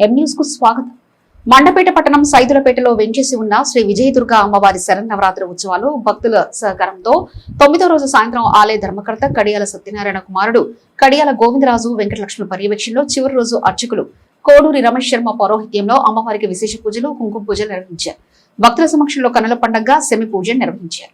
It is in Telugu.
కు స్వాగతం. మండపేట పట్టణం సైదులపేటలో వెంచేసి ఉన్న శ్రీ విజయదుర్గ అమ్మవారి శరన్నవరాత్రి ఉత్సవాలు భక్తుల సహకారంతో తొమ్మిదో రోజు సాయంత్రం ఆలయ ధర్మకర్త కడియాల సత్యనారాయణ కుమారుడు కడియాల గోవిందరాజు వెంకటలక్ష్మి పర్యవేక్షణలో చివరి రోజు అర్చకులు కోడూరి రమేష్ శర్మ పౌరోహిత్యంలో అమ్మవారికి విశేష పూజలు కుంకుమ పూజలు నిర్వహించారు. భక్తుల సమక్షంలో కనుల పండగ సెమి పూజ నిర్వహించారు.